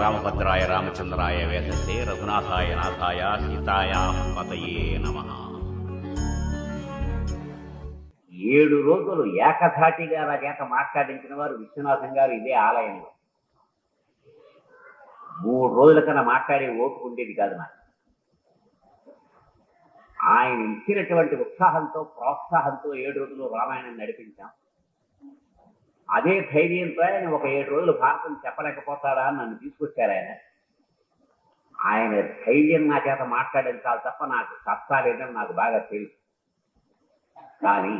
రామభద్రాయ రామచంద్రాయ వేదసే రఘునాథాయ నాథాయ సీతాయ పతయే నమ. ఏడు రోజులు ఏకధాటిగా నా చేత మాట్లాడించిన వారు విశ్వనాథం గారు ఇదే ఆలయంలో. మూడు రోజుల కన్నా మాట్లాడే ఓపిక ఉండేది కాదు నాకు ఆయన ఇచ్చినటువంటి ఉత్సాహంతో ప్రోత్సాహంతో ఏడు రోజులు రామాయణం నడిపించాం. అదే ధైర్యంతో ఆయన ఒక ఏడు రోజులు భారతం చెప్పలేకపోతాడా అని నన్ను తీసుకొచ్చారు ఆయన. ఆయన ధైర్యం నా చేత మాట్లాడించాలి తప్ప నాకు కష్టాలేదని నాకు బాగా తెలుసు. కానీ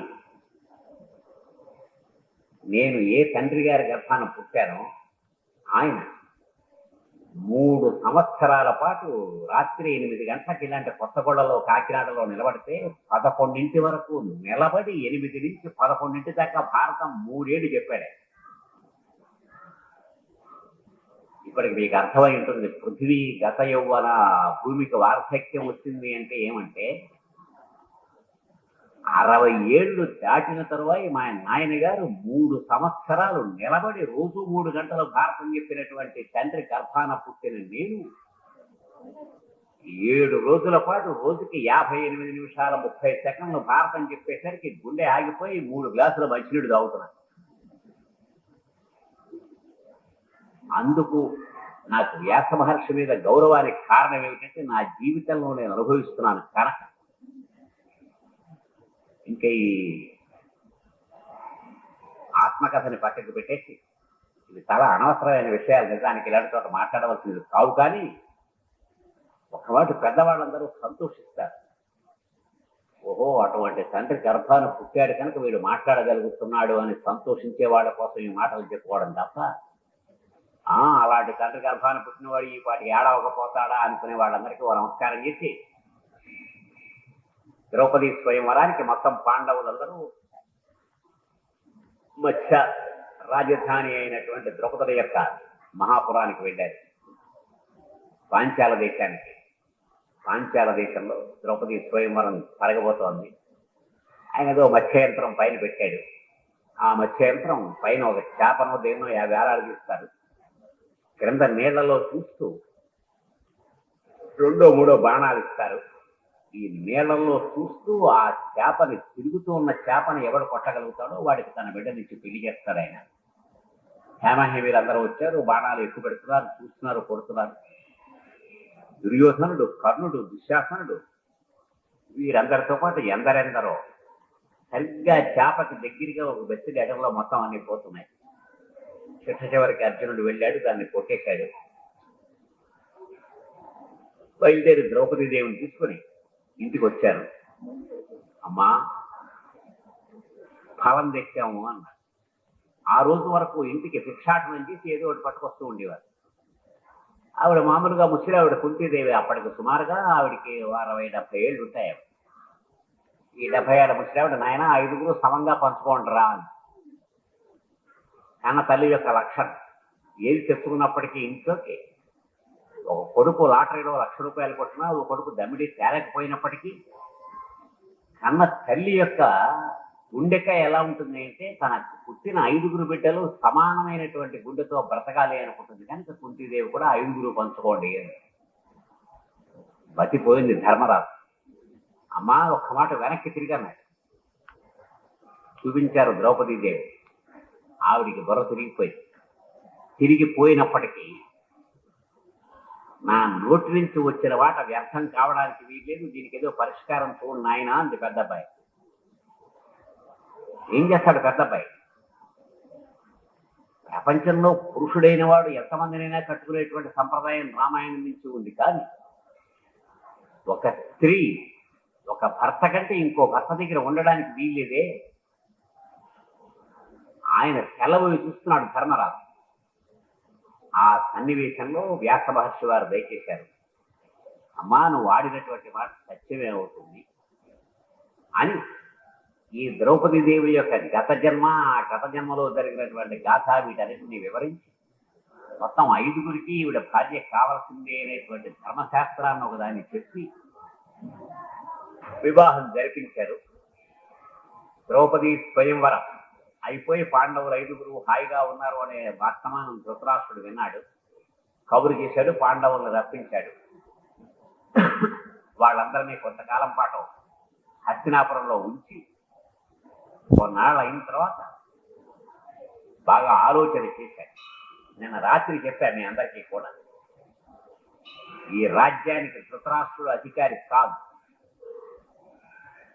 నేను ఏ తండ్రి గారి గర్భాన పుట్టానో ఆయన మూడు సంవత్సరాల పాటు రాత్రి ఎనిమిది గంటలకు ఇలాంటి కొత్తగొడలో కాకినాడలో నిలబడితే పదకొండింటి వరకు నిలబడి ఎనిమిది నుంచి పదకొండింటి దాకా భారతం మూడేడు చెప్పాడే. ఇప్పటికి మీకు అర్థమై ఉంటుంది పృథ్వీ గత యౌవన భూమికి వార్ధక్యం వచ్చింది అంటే ఏమంటే అరవై ఏళ్ళు దాటిన తరువాత మా నాయన గారు మూడు సంవత్సరాలు నిలబడి రోజు మూడు గంటలు భారతం చెప్పినటువంటి తండ్రి గర్భాన పుట్టిన నేను ఏడు రోజుల పాటు రోజుకి యాభై ఎనిమిది నిమిషాల ముప్పై సెకండ్లు భారతం చెప్పేసరికి గుండె ఆగిపోయి మూడు గ్లాసుల మంచినీడు తాగుతున్నాను అందుకు నాకు వ్యాస మహర్షి మీద గౌరవానికి కారణం ఏమిటంటే నా జీవితంలో నేను అనుభవిస్తున్నాను కనుక. ఇంకా ఈ ఆత్మకథని పక్కకు పెట్టేసి ఇది చాలా అనవసరమైన విషయాలు నిజానికి ఇలాంటి చోట మాట్లాడవలసింది కావు కానీ ఒకవాటి పెద్దవాళ్ళందరూ సంతోషిస్తారు. ఓహో అటువంటి తండ్రి గర్భాన్ని పుట్టాడు కనుక వీడు మాట్లాడగలుగుతున్నాడు అని సంతోషించే వాళ్ళ కోసం ఈ మాటలు చెప్పుకోవడం తప్ప అలాంటి తండ్రి గర్భాన్ని పుట్టినవాడు ఈ పాటి ఏడవకపోతాడా అనుకునే వాళ్ళందరికీ ఓ నమస్కారం చేసి ద్రౌపది స్వయంవరానికి మొత్తం పాండవులందరూ మత్స్య రాజధాని అయినటువంటి ద్రౌపది యొక్క మహాపురానికి వెళ్ళారు. పాంచాల దేశానికి. పాంచాల దేశంలో ద్రౌపది స్వయంవరం జరగబోతోంది ఆయన ఏదో మత్స్యయంత్రం పైన పెట్టాడు. ఆ మత్స్యయంత్రం పైన ఒక చేపనో దేన్నో యాభై ఆరాలు తీస్తారు. క్రింద నీళ్ళలో చూస్తూ రెండో మూడో బాణాలు ఇస్తారు. ఈ నీళ్ళల్లో చూస్తూ ఆ చేపని తిరుగుతూ ఉన్న చేపని ఎవడు కొట్టగలుగుతాడో వాడికి తన బిడ్డ నుంచి పెళ్ళి చేస్తాడు ఆయన. హేమహేమీలు అందరూ వచ్చారు బాణాలు ఎక్కువ పెడుతున్నారు చూస్తున్నారు కొడుతున్నారు. దుర్యోధనుడు కర్ణుడు దుశ్శాసనుడు వీరందరితో పాటు ఎందరెందరో సరిగ్గా చేపకి దగ్గరగా ఒక బెత్తిడి గడంలో మొత్తం అన్ని పోతున్నాయి. చిట్ట చివరికి అర్జునుడు వెళ్ళాడు దాన్ని కొట్టేశాడు. బయలుదేరి ద్రౌపది దేవుని తీసుకొని ఇంటికి వచ్చారు అమ్మా ఫలం తెచ్చాము అన్నారు ఆ రోజు వరకు ఇంటికి భిక్షాటనం చేసి ఏదో ఒకటి పట్టుకొస్తూ ఉండేవారు. ఆవిడ మామూలుగా ముసిరి ఆవిడ కుంతీదేవి అప్పటికి సుమారుగా ఆవిడకి అరవై డెబ్బై ఏళ్ళు ఉంటాయి ఆవిడ. ఈ డెబ్బై ఏళ్ళ ముసిరి ఆవిడ నాయన ఐదుగురు సమంగా పంచుకోండిరా అని కన్న తల్లి యొక్క లక్షణం. ఏది తెచ్చుకున్నప్పటికీ ఇంట్లోకి. ఒక కొడుకు లాటరీలో లక్ష రూపాయలు కొట్టినా ఒక కొడుకు దమిడి తేలకపోయినప్పటికీ కన్న తల్లి యొక్క గుండెకాయ ఎలా ఉంటుంది అంటే తన పుట్టిన ఐదుగురు బిడ్డలు సమానమైనటువంటి గుండెతో బ్రతకాలి అనుకుంటుంది. కనుక కుంతీదేవి కూడా ఐదుగురు పంచుకోండి బతిపోయింది ధర్మరాజు. అమ్మా ఒక్క మాట వెనక్కి తిరిగన్నాడు చూపించారు ద్రౌపదీదేవి. ఆవిడికి బుర్ర తిరిగిపోయింది. తిరిగిపోయినప్పటికీ నా నోటి నుంచి వచ్చిన వాట వ్యర్థం కావడానికి వీల్లేదు. దీనికి ఏదో పరిష్కారం చూడు నాయన అంది పెద్ద అబ్బాయి ఏం చేస్తాడు పెద్ద అబ్బాయి ప్రపంచంలో పురుషుడైన వాడు ఎంతమందినైనా కట్టుకునేటువంటి సంప్రదాయం రామాయణం నుంచి ఉంది కానీ ఒక స్త్రీ ఒక భర్త కంటే ఇంకో భర్త దగ్గర ఉండడానికి వీల్లేదే. ఆయన సెలవు చూస్తున్నాడు ధర్మరాజు. ఆ సన్నివేశంలో వ్యాస మహర్షి వారు దయచేశారు. అమ్మా నువ్వు ఆడినటువంటి మాట సత్యమే అవుతుంది. అని ఈ ద్రౌపది దేవి యొక్క గత జన్మ ఆ గత జన్మలో జరిగినటువంటి గాథ వీటన్నిటిని వివరించి మొత్తం ఐదుగురికి ఈవిడ భార్య కావాల్సిందే అనేటువంటి ధర్మశాస్త్రాన్ని ఒకదాన్ని చెప్పి వివాహం జరిపించారు. ద్రౌపది స్వయంవరం అయిపోయి పాండవులు ఐదుగురు హాయిగా ఉన్నారు అనే వర్తమానం ధృతరాష్ట్రుడు విన్నాడు. కబురు చేశాడు పాండవులను రప్పించాడు. వాళ్ళందరినీ కొంతకాలం పాటు హస్తినాపురంలో ఉంచి కొన్నాళ్ళు అయిన తర్వాత బాగా ఆలోచన చేశాడు. నిన్న రాత్రి చెప్పాను మీ అందరికీ కూడా. ఈ రాజ్యానికి ధృతరాష్ట్రుడు అధికారి కాదు.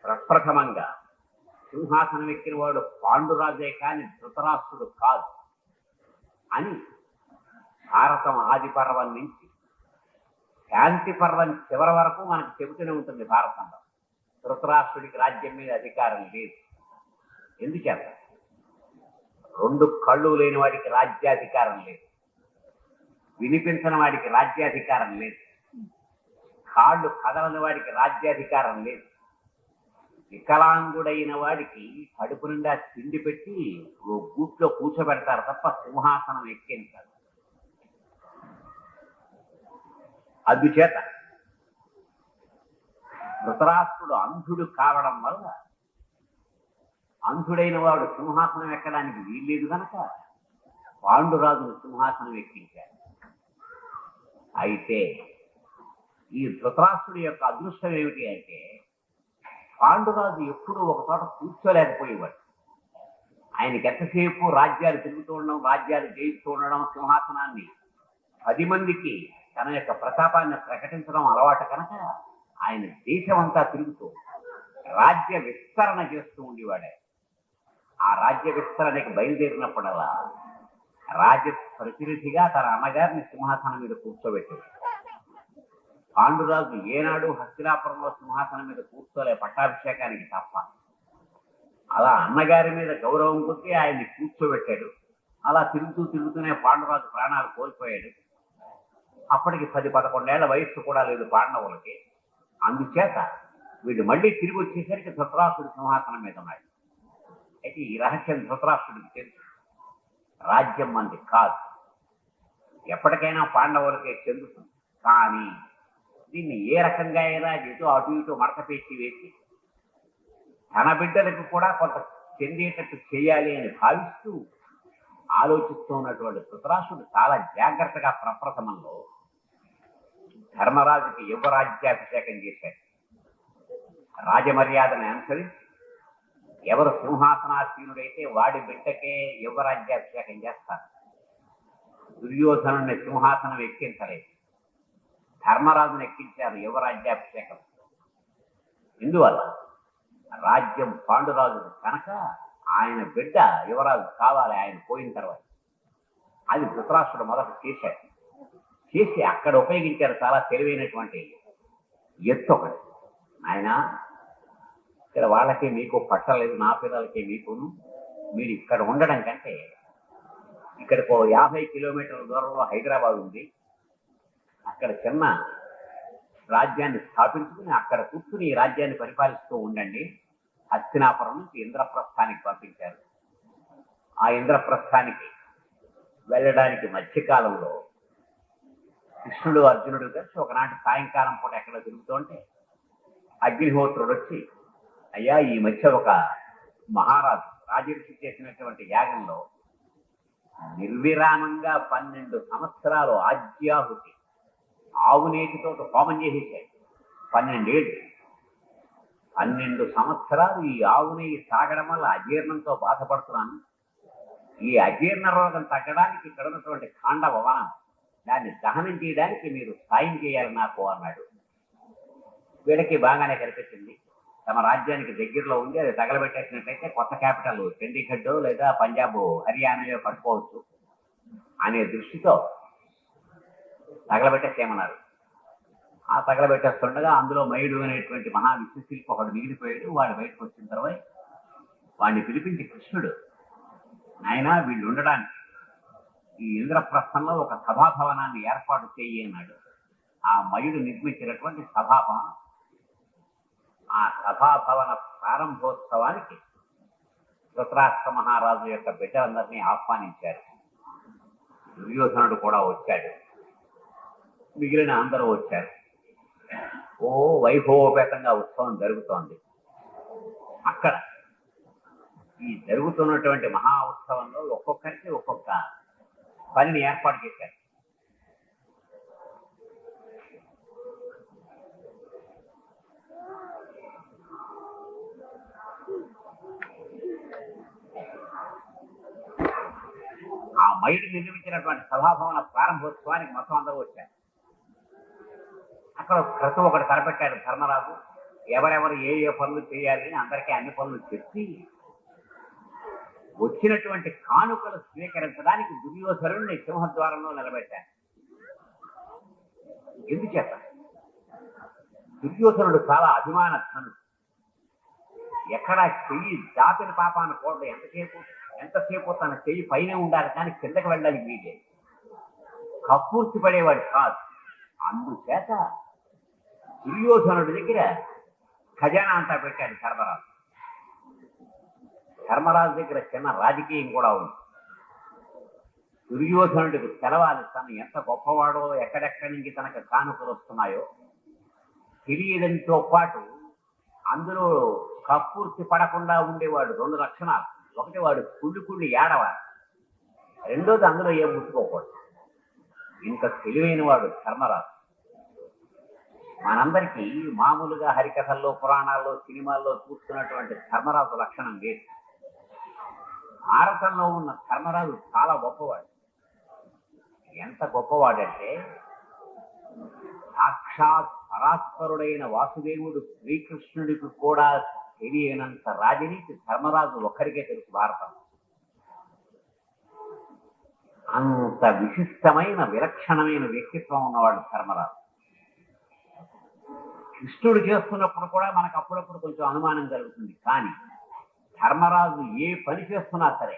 ప్రప్రథమంగా సింహాసనం ఎక్కిన వాడు పాండురాజే కాని ధృతరాష్ట్రుడు కాదు అని భారతం ఆది పర్వం నుంచి శాంతి పర్వం చివరి వరకు మనకు చెబుతూనే ఉంటుంది భారతంలో. ధృతరాష్ట్రుడికి రాజ్యం మీద అధికారం లేదు. ఎందుచేత? రెండు కళ్ళు లేని వాడికి రాజ్యాధికారం లేదు. వినిపించని వాడికి రాజ్యాధికారం లేదు. కాళ్ళు కదలని వాడికి రాజ్యాధికారం లేదు. వికలాంగుడైన వాడికి కడుపు నిండా తిండి పెట్టి ఓ గూట్లో కూర్చోబెడతారు తప్ప సింహాసనం ఎక్కించారు అందుచేత ధృతరాష్ట్రుడు అంధుడు కావడం వల్ల అంధుడైన వాడు సింహాసనం ఎక్కడానికి వీల్లేదు కనుక పాండురాజును సింహాసనం ఎక్కించాడు. అయితే ఈ ధృతరాష్ట్రుడి యొక్క అదృష్టం ఏమిటి అంటే పాండురాజు ఎప్పుడూ ఒక చోట కూర్చోలేకపోయేవాడు. ఆయనకి ఎంతసేపు రాజ్యాలు తిరుగుతూ ఉండడం రాజ్యాలు జయిస్తూ ఉండడం సింహాసనాన్ని పది మందికి తన యొక్క ప్రతాపాన్ని ప్రకటించడం అలవాటు కనుక ఆయన దేశం అంతా తిరుగుతూ రాజ్య విస్తరణ చేస్తూ ఉండేవాడే. ఆ రాజ్య విస్తరణకి బయలుదేరినప్పుడల్లా రాజ ప్రతినిధిగా తన అన్నగారిని సింహాసనం మీద కూర్చోబెట్టేవాడు. పాండురాజు ఏనాడు హస్తినాపురంలో సింహాసనం మీద కూర్చోలే పట్టాభిషేకానికి తప్ప. అలా అన్నగారి మీద గౌరవం కొద్దీ ఆయన్ని కూర్చోబెట్టాడు. అలా తిరుగుతూ తిరుగుతూనే పాండురాజు ప్రాణాలు కోల్పోయాడు. అప్పటికి పది పదకొండేళ్ళ వయస్సు కూడా లేదు పాండవులకి. అందుచేత వీడు మళ్ళీ తిరిగి వచ్చేసరికి ధృతరాష్ట్రుడి సింహాసనం మీద ఉన్నాడు. అయితే ఈ రహస్యం ధృతరాష్ట్రుడికి తెలుసు. రాజ్యం మంది కాదు. ఎప్పటికైనా పాండవులకే చెందుతుంది. కానీ దీన్ని ఏ రకంగా అయినా ఎటు అటు ఇటు మడత పెట్టి వేసి తన బిడ్డలకు కూడా కొంత చెందేటట్టు చేయాలి అని భావిస్తూ ఆలోచిస్తూ ఉన్నటువంటి ధృతరాష్ట్రుడు చాలా జాగ్రత్తగా ప్రప్రథమంలో ధర్మరాజుకి యువరాజ్యాభిషేకం చేశాడు. రాజమర్యాదను అనుసరించి ఎవరు సింహాసనాసీనుడైతే వాడి బిడ్డకే యువరాజ్యాభిషేకం చేస్తారు. దుర్యోధనుని సింహాసనం ఎక్కించలేదు. ధర్మరాజును ఎక్కించారు యువరాజ్యాభిషేకం. ఇందువల్ల రాజ్యం పాండురాజు కనుక ఆయన బిడ్డ యువరాజు కావాలి ఆయన పోయిన తర్వాత. అది ధృతరాష్ట్రుడు మొదట చేశాడు. చేసి అక్కడ ఉపయోగించారు చాలా తెలివైనటువంటి ఎత్తు ఒకటి. ఆయన ఇక్కడ వాళ్ళకి మీకు పట్టలేదు నా పిల్లలకి మీకును మీరు ఇక్కడ ఉండడం కంటే ఇక్కడికి యాభై కిలోమీటర్ల దూరంలో హైదరాబాద్ ఉంది అక్కడ చిన్న రాజ్యాన్ని స్థాపించుకుని అక్కడ కూర్చుని ఈ రాజ్యాన్ని పరిపాలిస్తూ ఉండండి. హస్తినాపురం నుంచి ఇంద్రప్రస్థానికి పంపించారు. ఆ ఇంద్రప్రస్థానికి వెళ్ళడానికి మధ్యకాలంలో కృష్ణుడు అర్జునుడు కలిసి ఒకనాటి సాయంకాలం పూట ఎక్కడ తిరుగుతుంటే అగ్నిహోత్రుడు వచ్చి అయ్యా ఈ మధ్య ఒక మహారాజు రాజర్షి చేసినటువంటి యాగంలో నిర్విరామంగా పన్నెండు సంవత్సరాలు ఆజ్యాహుతి ఆవు నేతితో హోమం చేసేసాడు పన్నెండేళ్ళు. పన్నెండు సంవత్సరాలు ఈ ఆవు నెయ్యి తాగడం వల్ల అజీర్ణంతో బాధపడుతున్నాను. ఈ అజీర్ణ రోగం తగ్గడానికి ఇక్కడ ఉన్నటువంటి ఖాండవ వనం దాన్ని దహనం చేయడానికి మీరు సాయం చేయాలి నాకు అన్నాడు. వీళ్ళకి బాగానే కనిపించింది. తమ రాజ్యానికి దగ్గరలో ఉంది అది తగలబెట్టేసినట్లయితే కొత్త క్యాపిటల్ చండీగఢ్ లేదా పంజాబ్ హర్యానాలో పట్టుకోవచ్చు అనే దృష్టితో తగలబెట్టేసేయమన్నారు ఆ తగలబెట్టేస్తుండగా అందులో మయుడు అనేటువంటి మహా విశ్వశిల్పి ఒకడు మిగిలిపోయాడు. వాడు బయటకు వచ్చిన తర్వాత వాడిని పిలిపించి కృష్ణుడు నాయనా వీళ్ళు ఉండడానికి ఈ ఇంద్రప్రస్థంలో ఒక సభాభవనాన్ని ఏర్పాటు చేయి అన్నాడు. ఆ మయుడు నిర్మించినటువంటి సభాభవనం. ఆ సభాభవన ప్రారంభోత్సవానికి ధృతరాష్ట్ర మహారాజు యొక్క బిడ్డలందరినీ ఆహ్వానించారు. దుర్యోధనుడు కూడా వచ్చాడు. మిగిలిన అందరూ వచ్చారు. ఓ వైభవోపేతంగా ఉత్సవం జరుగుతోంది. అక్కడ ఈ జరుగుతున్నటువంటి మహా ఉత్సవంలో ఒక్కొక్కరికి ఒక్కొక్క పనిని ఏర్పాటు చేశారు. ఆ మైడు నిర్మించినటువంటి సభాభవన ప్రారంభోత్సవానికి మొత్తం అందరూ వచ్చారు. అక్కడ ప్రతి ఒకటి తలపెట్టాడు ధర్మరాజు. ఎవరెవరు ఏ ఏ పనులు చేయాలి అని అందరికీ అన్ని పనులు చెప్పి వచ్చినటువంటి కానుకలు స్వీకరించడానికి దుర్యోధనుడిని సింహద్వారంలో నిలబెట్టారు ఎందుచేత దుర్యోధనుడు చాలా అభిమాన ధనుడు. ఎక్కడా చెయ్యి జాతిని పాపాన్ని కూడదు ఎంతసేపు ఎంతసేపు తన చెయ్యి పైన ఉండాలి కానీ కిందకి వెళ్ళడానికి వీడే కప్పూర్తి పడేవాడు కాదు. అందుచేత దుర్యోధనుడి దగ్గర ఖజానా అంతా పెట్టాడు ధర్మరాజు. ధర్మరాజు దగ్గర చిన్న రాజకీయం కూడా ఉంది. దుర్యోధనుడికి తెలవాలి తను ఎంత గొప్పవాడో ఎక్కడెక్కడి నుంచి తనకు కానుకలు వస్తున్నాయో తెలియడంతో పాటు అందులో కప్పూర్తి పడకుండా ఉండేవాడు రెండు లక్షణాలు. ఒకటి వాడు కుళ్ళి కుళ్ళి ఏడవాడు. రెండోది అందులో ఏం ముట్టుకోకూడదు. ఇంత తెలివైన వాడు ధర్మరాజు. మనందరికీ మామూలుగా హరికథల్లో పురాణాల్లో సినిమాల్లో చూస్తున్నటువంటి ధర్మరాజు లక్షణం లేదు భారతంలో ఉన్న ధర్మరాజు చాలా గొప్పవాడు. ఎంత గొప్పవాడంటే సాక్షాత్ పరాత్పరుడైన వాసుదేవుడు శ్రీకృష్ణుడికి కూడా తెలియనంత రాజనీతి ధర్మరాజు ఒక్కరికే తెలుసు భారతం అంత విశిష్టమైన విలక్షణమైన వ్యక్తిత్వం ఉన్నవాడు ధర్మరాజు. కృష్ణుడు చేస్తున్నప్పుడు కూడా మనకు అప్పుడప్పుడు కొంచెం అనుమానం కలుగుతుంది. కానీ ధర్మరాజు ఏ పని చేస్తున్నా సరే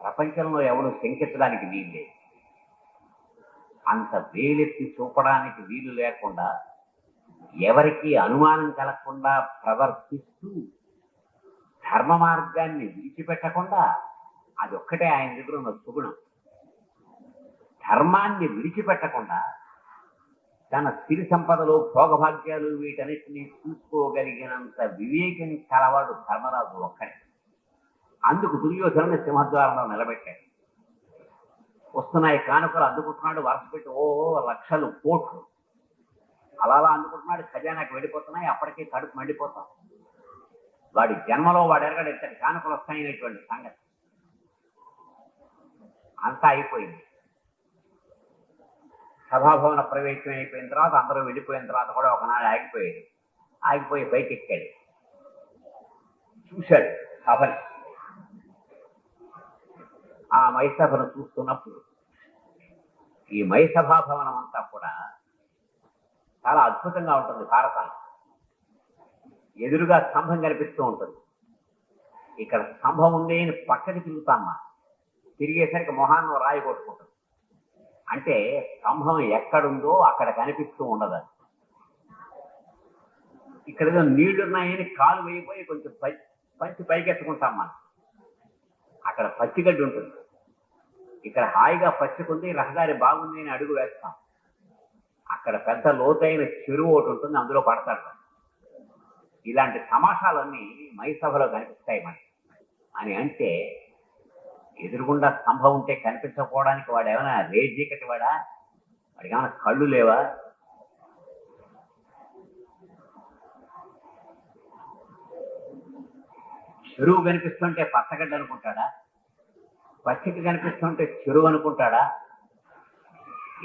ప్రపంచంలో ఎవరు శంకించడానికి వీలు లేదు. అంత వేలెత్తి చూపడానికి వీలు లేకుండా ఎవరికి అనుమానం కలగకుండా ప్రవర్తిస్తూ ధర్మ మార్గాన్ని విడిచిపెట్టకుండా అది ఒక్కటే ఆయన దగ్గర ఉన్న సుగుణం. ధర్మాన్ని విడిచిపెట్టకుండా తన సిరి సంపదలు భోగభాగ్యాలు వీటన్నిటిని చూసుకోగలిగినంత వివేకం కలవాడు ధర్మరాజు ఒక్కడే. అందుకు దుర్యోధనని సింహద్వారంలో నిలబెట్టాడు. వస్తున్నాయి కానుకలు అందుకుంటున్నాడు వరుస పెట్టి ఓ లక్షలు కోట్లు. అలా అలా అందుకుంటున్నాడు ఖజానాకి వెళ్ళిపోతున్నాయి అప్పటికే కడుపు మండిపోతాం. వాడి జన్మలో వాడు ఎరగడు ఇంతటి కానుకలు వస్తాయనేటువంటి సంగతి. అంతా అయిపోయింది. సభాభవన ప్రవేశం అయిపోయిన తర్వాత అందరూ వెళ్ళిపోయిన తర్వాత కూడా ఒకనాడు ఆగిపోయాడు. ఆగిపోయి బయట ఎక్కాడు చూశాడు సభని. ఆ మైసభను చూస్తున్నప్పుడు ఈ మైసభా భవనం అంతా కూడా చాలా అద్భుతంగా ఉంటుంది భారతాన్ని ఎదురుగా స్తంభం కనిపిస్తూ ఉంటుంది. ఇక్కడ స్తంభం ఉంది అని పక్కకి తిరుగుతామ్మా తిరిగేసరికి మొహాన్ని రాయి కొట్టుకుంటుంది. అంటే స్తంభం ఎక్కడుందో అక్కడ కనిపిస్తూ ఉండదు అది. ఇక్కడ ఏదో నీళ్ళున్నాయని కాలు వేయిపోయి కొంచెం పై పంచి పైకెత్తుకుంటాం మనం. అక్కడ పచ్చిగడ్డి ఉంటుంది. ఇక్కడ హాయిగా పచ్చికుంది రహదారి బాగుంది అని అడుగు వేస్తాం. అక్కడ పెద్ద లోతైన చెరువు ఒకటి ఉంటుంది అందులో పడతాడు ఇలాంటి తమాషాలన్నీ మైసభలో కనిపిస్తాయి మనకి. అని అంటే ఎదురుగుండా స్తంభం ఉంటే కనిపించకపోవడానికి వాడు ఏమైనా రేజీకటి వాడా? వాడికి ఏమైనా కళ్ళు లేవా? చెరువు కనిపిస్తుంటే పచ్చగడ్డ అనుకుంటాడా? పచ్చిక కనిపిస్తుంటే చెరువు అనుకుంటాడా?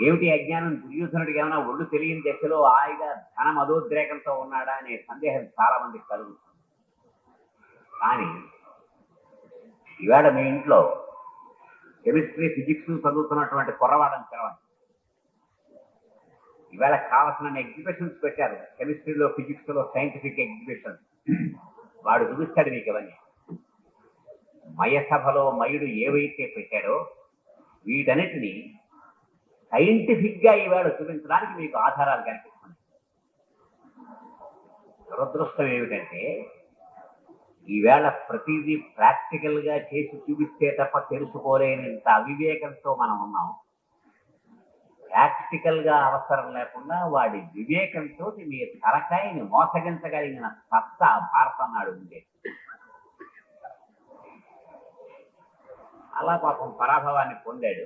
ఏమిటి అజ్ఞానం? దుర్యోధనుడికి ఏమైనా ఒళ్ళు తెలియని దశలో హాయిగా ధన మధోద్రేకంతో ఉన్నాడా అనే సందేహం చాలా మందికి కలుగుతుంది. కానీ ఈవేళ మీ ఇంట్లో కెమిస్ట్రీ ఫిజిక్స్ చదువుతున్నటువంటి కుర్రవాడని తెలవండి ఈవేళ కావాల్సిన ఎగ్జిబిషన్స్ పెట్టారు కెమిస్ట్రీలో ఫిజిక్స్లో సైంటిఫిక్ ఎగ్జిబిషన్ వాడు చూపిస్తాడు మీకు ఇవన్నీ. మయసభలో మయుడు ఏవైతే పెట్టాడో వీటన్నిటిని సైంటిఫిక్గా ఈవేళ చూపించడానికి మీకు ఆధారాలు కనిపిస్తున్నాయి. దురదృష్టం ఏమిటంటే ఈవేళ ప్రతిదీ ప్రాక్టికల్గా చేసి చూపిస్తే తప్ప తెలుసుకోలేనంత అవివేకంతో మనం ఉన్నాం. ప్రాక్టికల్గా అవసరం లేకుండా వాడి వివేకంతో మీ తలకాయని మోసగించగలిగిన సత్తా భారత నాడు ఉండే అలా పాపం పరాభవాన్ని పొందాడు.